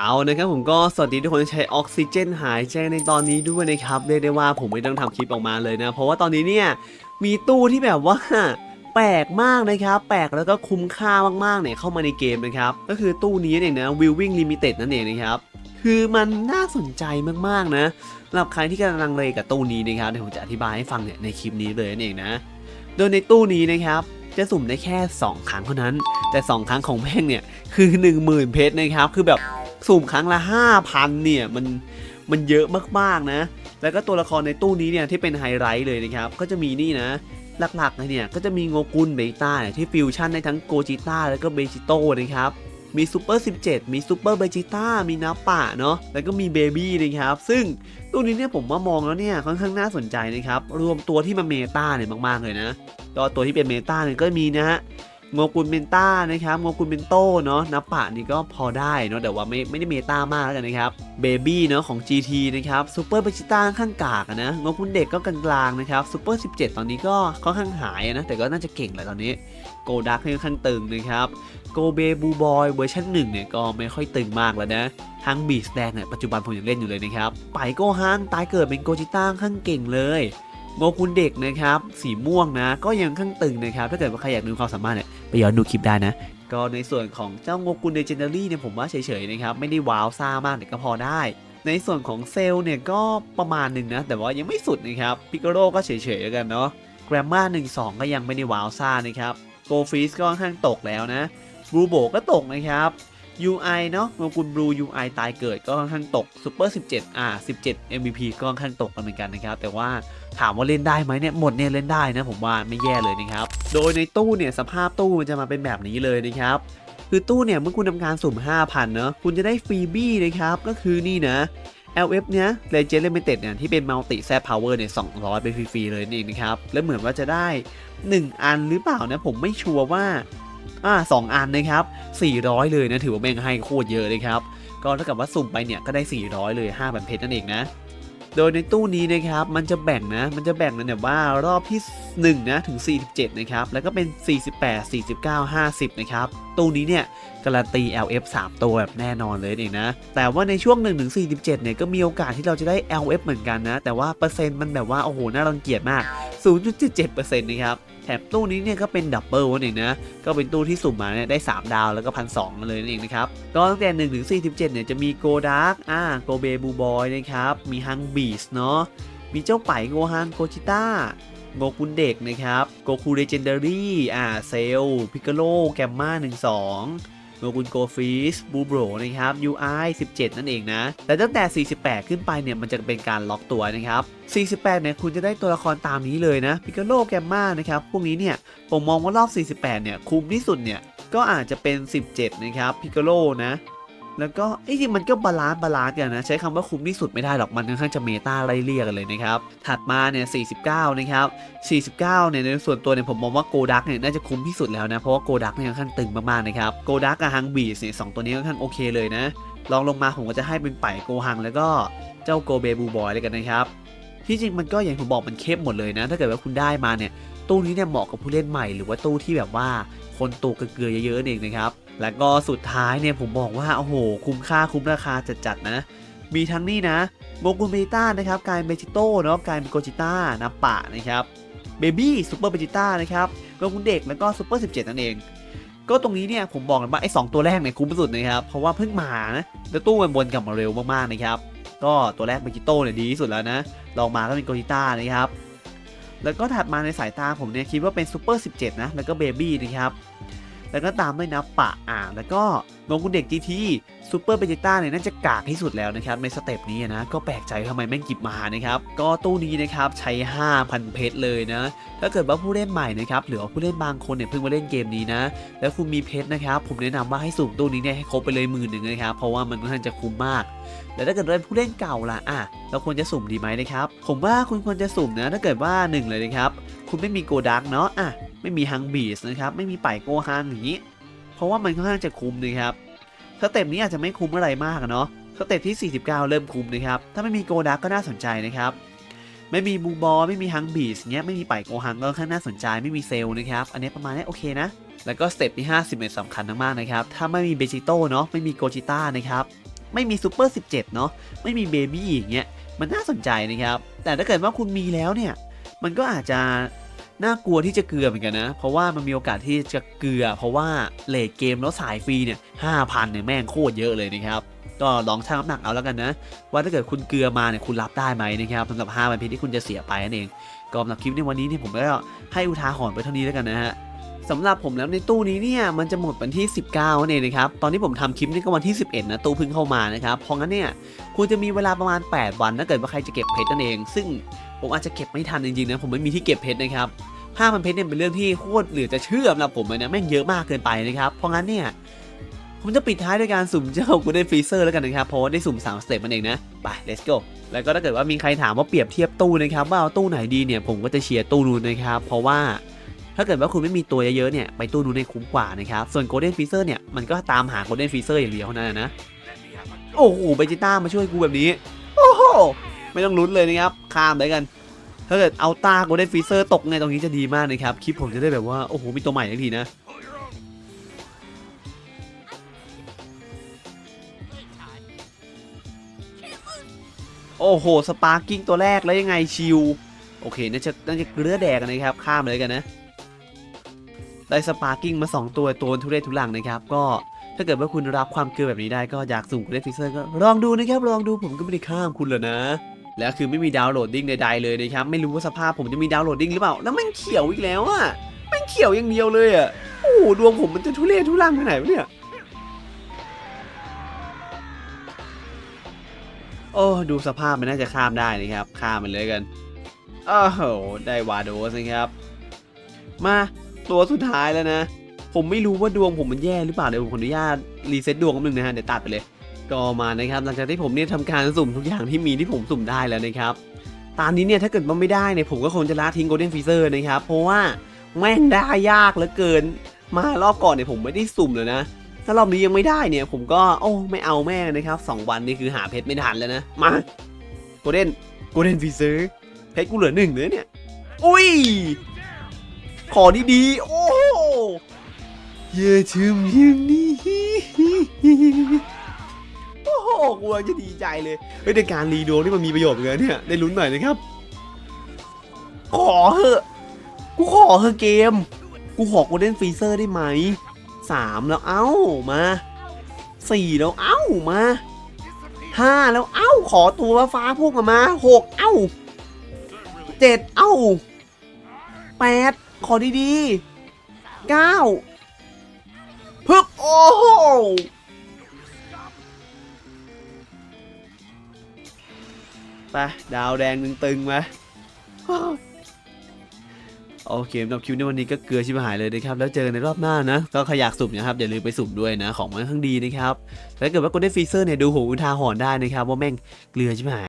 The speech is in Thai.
เอานะครับผมก็สวัสดีทุกคนใช้ออกซิเจนหายใจในตอนนี้ด้วยนะครับเรียกได้ว่าผมไม่ต้องทำคลิปออกมาเลยนะ เพราะว่าตอนนี้เนี่ยมีตู้ที่แบบว่าแปลกมากนะครับ แปลกแล้วก็คุ้มค่ามากๆเนี่ยเข้ามาในเกมนะครับ ก็คือตู้นี้เองนะ Viewing Limited นั่นเองนะครับ คือมันน่าสนใจมากๆนะสำหรับใครที่กำลังลังเลกับตู้นี้นะครับเดี๋ยวผมจะอธิบายให้ฟังเนี่ยในคลิปนี้เลยนั่นเองนะ โดยในตู้นี้นะครับจะสุ่มได้แค่ 2 ครั้งเท่านั้น แต่ 2 ครั้งของแม่งเนี่ยคือ 10,000 เพชรนะครับ คือแบบ สุ่มครั้งละ 5,000 เนี่ยมันมันเยอะมากๆนะ แล้วก็ตัวละครในตู้นี้เนี่ยที่เป็นไฮไลท์เลยนะครับ ก็จะมีนี่นะ หลักๆเลยเนี่ยก็จะมีโงกุนเบต้าเนี่ยที่ฟิวชั่นได้ทั้งโกจิต้าแล้วก็เบจิโต้นะครับมีซูเปอร์ 17 มีซูเปอร์เบจิต้า มีนาป่าเนาะ แล้วก็มีเบบี้นะครับ ซึ่งตัวนี้เนี่ยผมว่ามองแล้วเนี่ยค่อนข้างน่าสนใจนะครับ รวมตัวที่มันเมตาเนี่ยมากๆเลยนะก็ตัวที่เป็นเมตาเนี่ยก็มีนะฮะ โงกุนเมนต้านะครับโงกุนเมนโต้เนาะนับปะนี่ก็พอได้เนาะแต่ว่าไม่ไม่ได้เมตามากแล้วกันนะครับเบบี้เนาะของ GT นะครับซูเปอร์เบจิต้าข้างกากนะโงกุนเด็กก็กลางๆนะครับซูเปอร์17 ตอนนี้ก็ค่อนข้างหายนะแต่ก็น่าจะเก่งแหละตอนนี้โกดักค่อนข้างตึงนะครับโกเบบูบอยเวอร์ชันหนึ่งเนี่ยก็ไม่ค่อยตึงมากแล้วนะฮังบีสแดงเนี่ยปัจจุบันผมยังเล่นอยู่เลยนะครับไปโกฮังตายเกิดเป็นโกจิต้าข้างเก่งเลยโงกุนเด็กนะครับสีม่วงนะก็ยังข้างตึงนะครับถ้าเกิดว่าใครอยากดูความสามารถเนี่ย ไปย้อนดูคลิปได้นะ ก็ในส่วนของเจ้าโงกุนเดเจนเนอรี่เนี่ยผมว่าเฉยๆนะครับ ไม่ได้ว้าวซ่ามากแต่ก็พอได้ ในส่วนของเซลล์เนี่ยก็ประมาณหนึ่งนะ แต่ว่ายังไม่สุดนะครับพิกโรก็เฉยๆแล้วกันเนาะแกรมมาหนึ่งสองก็ยังไม่ได้ว้าวซ่านะครับโกฟีสก็ค่อนข้างตกแล้วนะบูโบก็ตกนะครับ UI เนาะโงกุนบลู UI ตายเกิดก็ค่อนข้างตกซูเปอร์17 อ่า 17 MVP ก็ค่อนข้างตกกันเหมือนกันนะครับ แต่ว่าถามว่าเล่นได้ไหมเนี่ย หมดเนี่ยเล่นได้นะ ผมว่าไม่แย่เลยนะครับ โดยในตู้เนี่ย สภาพตู้มันจะมาเป็นแบบนี้เลยนะครับคือตู้เนี่ยเมื่อคุณทำการสุ่ม 5,000 เนอะคุณจะได้ฟรีบี้นะครับ ก็คือนี่นะ LF เนี้ย Legend Limited เนี่ยที่เป็น Multi z Power เนี่ย 200 ไปฟรีๆเลยนี่นะครับ แล้วเหมือนว่าจะได้ 1 อันหรือเปล่านะ ผมไม่ชัวร์ว่า อ่าสองอันนะครับ 400 เลยนะถือว่าแม่งให้โคตรเยอะเลยครับ ก็เท่ากับว่าสุ่มไปเนี่ยก็ได้ 400 เลย5,000เพชรนั่นเองนะโดยในตู้นี้นะครับมันจะแบ่งนะ มันจะแบ่งนะเนี่ยว่ารอบที่1นะถึง 47 นะครับ แล้วก็เป็น 48 49 50 นะครับ ตู้นี้เนี่ยการันตี LF 3 ตัวแบบแน่นอนเลยเองนะ แต่ว่าในช่วง1ถึง47 เนี่ยก็มีโอกาสที่เราจะได้ LF เหมือนกันนะ แต่ว่าเปอร์เซ็นต์มันแบบว่า โอ้โห น่ารังเกียจมาก 0.77%นะครับ ถมตู้นี้เนี่ยก็เป็นดับเบิลนั่นเองนะ ก็เป็นตู้ที่สุ่มมาเนี่ยได้ 3 ดาวแล้วก็พันสองเลยนั่นเองนะครับ ก็ตั้งแต่1ถึงสีเนี่ยจะมีโกดาร์กอ่าโกเบบูบอยนะครับ มีฮังบีสเนาะ มีเจ้าไปโกฮันโกชิต้าโงกุนเด็กนะครับ โกคูเ e เจนดอรี่ อ่า เซล พิกาโล แกมมา12 โงกุนโกฟีสบูโบรนะครับ UI 17 นั่นเองนะ แต่ตั้งแต่ 48 ขึ้นไปเนี่ย มันจะเป็นการล็อกตัวนะครับ 48 เนี่ย คุณจะได้ตัวละครตามนี้เลยนะพิกาโลแกมมานะครับ พวกนี้เนี่ย ผมมองว่ารอบ 48 เนี่ย คุ้มที่สุดเนี่ย ก็อาจจะเป็น 17 นะครับ พิกาโลนะ แล้วก็ไอ้จริงมันก็บาลานซ์บาลานซ์กันนะใช้คำว่าคุ้มที่สุดไม่ได้หรอกมันค่อนข้างจะเมตาไล่เลี่ยกันเลยนะครับถัดมาเนี่ย49 นะครับ 49 เนี่ยในส่วนตัวเนี่ยผมมองว่าโกดักเนี่ยน่าจะคุ้มที่สุดแล้วนะเพราะว่าโกดักเนี่ยค่อนข้างตึงมากๆนะครับโกดักกับฮังบีสเนี่ยสองตัวนี้ค่อนข้างโอเคเลยนะลองลงมาผมก็จะให้เป็นไปโกฮังแล้วก็เจ้าโกเบบูบอยเลยกันนะครับที่จริงมันก็อย่างผมบอกมันเข้มหมดเลยนะ ถ้าเกิดว่าคุณได้มาเนี่ย ตู้นี้เนี่ยเหมาะกับผู้เล่นใหม่หรือว่าตู้ที่แบบว่าคนตัวเกลือเยอะๆเองนะครับ แล้วก็สุดท้ายเนี่ยผมบอกว่าโอ้โห คุ้มค่าคุ้มราคาจัดๆนะ มีทั้งนี่นะโมกุนเบต้านะครับกลายเบจิโต้เนาะกลายเป็นโกจิต้านาปะนะครับเบบี้ซูเปอร์เบจิต้านะครับโมกุนเด็กแล้วก็ซูเปอร์17นั่นเองก็ตรงนี้เนี่ยผมบอกเลยว่าไอ้สองตัวแรกเนี่ยคุ้มสุดนะครับ เพราะว่าเพิ่งมานะแล้วตู้มันวนกลับมาเร็วมากๆนะครับ ก็ตัวแรกเบจิโต้เนี่ยดีที่สุดแล้วนะลองมาก็เป็นโกจิต้านะครับ แล้วก็ถัดมาในสายตาผมเนี่ยคิดว่าเป็นซูเปอร์17 นะ แล้วก็เบบี้นะครับ แล้วก็ตามด้วยนับปะอ่าแล้วก็ โงกุนเด็ก GT ซูเปอร์เบจิต้าเนี่ยน่าจะกากที่สุดแล้วนะครับในสเต็ปนี้นะก็แปลกใจทำไมแม่งกิบมานะครับก็ตู้นี้นะครับใช้ 5,000 เพชรเลยนะถ้าเกิดว่าผู้เล่นใหม่นะครับหรือว่าผู้เล่นบางคนเนี่ยเพิ่งมาเล่นเกมนี้นะแล้วคุณมีเพชรนะครับผมแนะนำว่าให้สุ่มตู้นี้เนี่ยให้ครบไปเลยหมื่นหนึ่งนะครับเพราะว่ามันค่อนข้างจะคุ้มมากแต่ถ้าเกิดเป็นผู้เล่นเก่าล่ะอะเราควรจะสุ่มดีไหมนะครับผมว่าคุณควรจะสุ่มนะถ้าเกิดว่าหนึ่งเลยนะครับคุณไม่มีโกดักเนาะอะไม่มีฮังบีสนะครับไม่มีไปโกฮังอย่างนี้ เพราะว่ามันค่อนข้างจะคุ้มนะครับสเต็ปนี้อาจจะไม่คุ้มอะไรมากเนาะสเต็ปที่ 49 เริ่มคุ้มนะครับถ้าไม่มีโกดักก็น่าสนใจนะครับไม่มีบูบอไม่มีฮังบีสเงี้ยไม่มีไปโกฮังก็ค่อนข้างน่าสนใจไม่มีเซลนะครับอันนี้ประมาณนี้โอเคนะแล้วก็สเต็ปที่50เนี่ยสำคัญมากๆนะครับถ้าไม่มีเบจิโต้เนาะไม่มีโกจิต้านะครับไม่มีซูเปอร์17เนาะไม่มีเบบี้อย่างเงี้ยมันน่าสนใจนะครับแต่ถ้าเกิดว่าคุณมีแล้วเนี่ยมันก็อาจจะ น่ากลัวที่จะเกลือเหมือนกันนะ เพราะว่ามันมีโอกาสที่จะเกลือ เพราะว่าเลทเกมแล้วสายฟรีเนี่ยห้าพันเนี่ยแม่งโคตรเยอะเลยนะครับ ก็ลองชั่งน้ำหนักเอาแล้วกันนะ ว่าถ้าเกิดคุณเกลือมาเนี่ยคุณรับได้ไหมนะครับสำหรับ5พันเพชรที่คุณจะเสียไปนั่นเองก็สำหรับคลิปในวันนี้เนี่ยผมก็ให้อุทาหรณ์ไปเท่านี้แล้วกันนะฮะสำหรับผมแล้วในตู้นี้เนี่ยมันจะหมดวันที่ 19นั่นเองนะครับตอนที่ผมทำคลิปนี่ก็วันที่ 11 นะตู้เพิ่งเข้ามานะครับเพราะงั้นเนี่ยคุณจะมีเวลาประมาณ 8 วันถ้าเกิดว่าใครจะเก็บเพชรนั่นเอง ซึ่ง ผมอาจจะเก็บไม่ทันจริงๆนะผมไม่มีที่เก็บเพชรนะครับ5,000เพชรเนี่ยเป็นเรื่องที่โคตรเหลือจะเชื่อสำหรับผมเลยนะแม่งเยอะมากเกินไปนะครับเพราะงั้นเนี่ยผมจะปิดท้ายด้วยการสุ่มเจ้า Golden Freezer แล้วกันนะครับเพราะว่าได้สุ่ม3สเต็ปมันเองนะไป let's go แล้วก็ถ้าเกิดว่ามีใครถามว่าเปรียบเทียบตู้นะครับว่าเอาตู้ไหนดีเนี่ยผมก็จะเชียร์ตู้นู้นนะครับเพราะว่าถ้าเกิดว่าคุณไม่มีตัวเยอะๆเนี่ยไปตู้นู้นได้คุ้มกว่านะครับส่วน Golden Freezer เนี่ยมันก็ตามหา Golden Freezer อย่างเดียวเท่านั้นนะโอ้โหเบจิต้ามาช่วยกูแบบนี้โอ้โห ไม่ต้องลุ้นเลยนะครับข้ามเลยกัน ถ้าเกิดเอาตา Golden Freezer ตกไงตรงนี้จะดีมากนะครับคลิปผมจะได้แบบว่าโอ้โหมีตัวใหม่ทันทีนะโอ้โห สปาร์กิ้งตัวแรกแล้วยังไงชิว โอเคน่าจะน่าจะเกลือแดกนะครับ ข้ามเลยกันนะ ได้สปาร์กิ้งมา 2 ตัวตัวทุเรศทุลังนะครับ ก็ถ้าเกิดว่าคุณรับความเกลือแบบนี้ได้ก็อยากสุ่มเล่นฟิเซอร์ก็ลองดูนะครับ ลองดูผมก็ไม่ได้ข้ามคุณหรอกนะ แล้วคือไม่มีดาวน์โหลดดิ้งใดๆเลยนะครับ ไม่รู้ว่าสภาพผมจะมีดาวน์โหลดดิ้งหรือเปล่า แล้วม่งเขียวอีกแล้วอะม่งเขียวอย่างเดียวเลยอะโอ้โหดวงผมมันจะทุเรศทุลังไปไหนวะเนี่ย โอ้ดูสภาพมันน่าจะข้ามได้นะครับ ข้ามมันเลยกันโอ้โหได้วาโดสนะครับ มาตัวสุดท้ายแล้วนะ ผมไม่รู้ว่าดวงผมมันแย่หรือเปล่าเดี๋ยวผมขออนุญาตรีเซ็ตดวงแป๊บนึงนะฮะเดี๋ยวตัดไปเลย ก็มานะครับ หลังจากที่ผมเนี่ยทำการสุ่มทุกอย่างที่มีที่ผมสุ่มได้แล้วนะครับตอนนี้เนี่ยถ้าเกิดว่าไม่ได้เนี่ยผมก็คงจะละทิ้งโกลเด้นฟีเซอร์นะครับ เพราะว่าแม่งได้ยากเหลือเกิน มารอบก่อนเนี่ยผมไม่ได้สุ่มเลยนะ ถ้ารอบนี้ยังไม่ได้เนี่ย ผมก็โอ้ไม่เอาแม่งนะครับสองวันนี่คือหาเพชรไม่ทันแล้วนะ มาโกลเด้นโกลเด้นฟีเซอร์เพชรกูเหลือหนึ่งเลยเนี่ย อุ้ย ขอดีๆ โอ้อย่าชิมยิมนี่ โอ้โหกูกำลังจะดีใจเลยเฮ้ยในการรีดวงนี่มันมีประโยชน์เหมือนกันเนี่ยได้ลุ้นหน่อยนะครับ ขอเหอะกูขอเหอะเกม กูขอโกลเด้นฟรีเซอร์ได้ไหมสามแล้วเอ้ามาสี่แล้วเอ้ามาห้าแล้วเอ้าขอตัวฟ้าพุ่งออกมาหกเอ้าเจ็ดเอ้าแปดขอดีๆเก้าพึบโอ้โห ไปดาวแดงตึงๆมาโอเคสำหรับคลิปในวันนี้ก็เกลือชิบหายเลยนะครับ แล้วเจอกันในรอบหน้านะ ก็ใครอยากสุ่มนะครับ อย่าลืมไปสุ่มด้วยนะ ของมันค่อนข้างดีนะครับถ้าเกิดว่ากูได้ฟีเซอร์เนี่ย ดูหูอุทาหรณ์ได้นะครับ ว่าแม่งเกลือชิบหาย